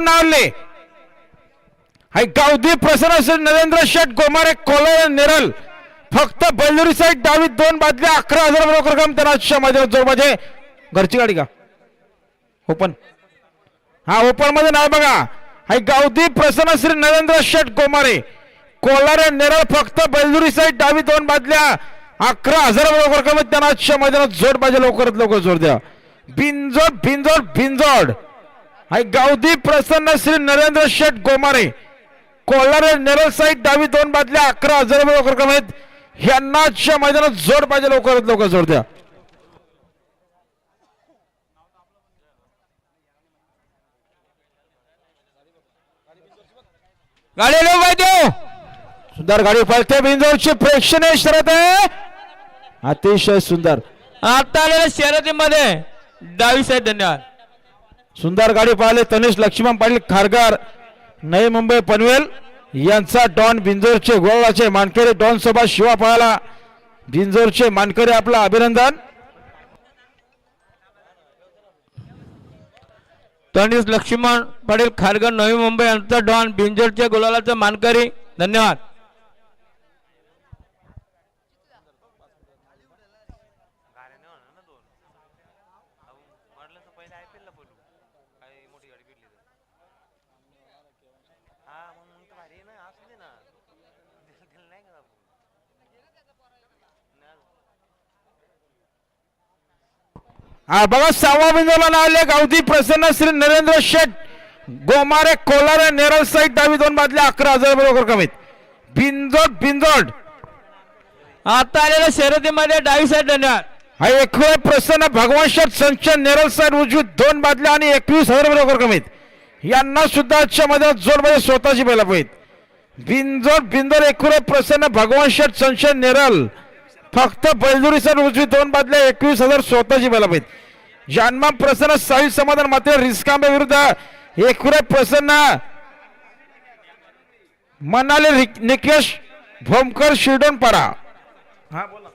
नावले. हाय गावदी प्रसन्न श्री नरेंद्र शेठ गोमारे कोलार नेरल. फक्त बेलुरी साईड डावी दोन बादल्या अकरा हजार बरोबर रक्कम त्यांना आजच्या माझ्या जोर माझे घरची गाडी का? ओपन. हा ओपनमध्ये नाव बघा. हाय गावदी प्रसन्न श्री नरेंद्र शेठ गोमारे. कोलारे नेरळ फक्त बेलुरी साईड डावी दोन बादल्या अकरा हजार रोख रक्कम त्यांना आजच्या मैदानात जोड पाहिजे लवकरात लवकर जोर द्या. बिनजोड बिनजोड बिनजोड. हाय गावदी प्रसन्न श्री नरेंद्र शेठ गोमारे कोल्हारे नेरल साईड डावी दोन बादल्या अकरा हजार रुपये लवकर कमी आहेत ह्यांना मैदानात जोड पाहिजे लवकरात लवकर जोड द्या. गाडी लो पाहिजे सुंदर गाडी पळते बिंजोरची प्रेक्षणीय शरत आहे. अतिशय सुंदर. आता आलेल्या शर्यतीमध्ये डावी साईड धन्यवाद. सुंदर गाडी पाहिले. तनिष लक्ष्मण पाटील खारगार नवी मुंबई पनवेल. यांचा डॉन बिंजोरचे गोळाचे मानकरी डॉन सोबत शिवा पळाला बिंजोरचे मानकरी आपलं अभिनंदन. तनिष लक्ष्मण पाटील खारगर नवी मुंबई यांचा डॉन बिंजोडच्या गोलालाचा मानकरी. धन्यवाद. हा बघा सहावा बिंदूला नावले गावदी प्रसन्न श्री नरेंद्र शेठ गोमारे कोलारे नेरळ साईड डावी दोन बादल्या अकरा हजार लवकर कमीत. बिंजोड बिंजोड आता आलेल्या शर्यतीमध्ये डावी साईड धन्यवाद. हा एकवे प्रसन्न भगवान शेठ संचन नेरळ साईड उजवी दोन बादल्या आणि एकवीस हजार लवकर कमीत. यांना सुद्धा आजच्या मध्ये जोडमध्ये स्वतःची बैला पाहिजे बिंजोड बिंदोड एकवे प्रसन्न भगवान शेठ संचन नेरळ. फक्त बैलदुरी साईड उजवी दोन बादल्या एकवीस हजार स्वतःची बैला पाहिजे जन्मा प्रसन्न साई समाधान मात्र रिस्कांबे विरुद्ध एकुरे प्रसन्न. मनाले निकेश भोमकर शिर्डोन पाडा हा बोला.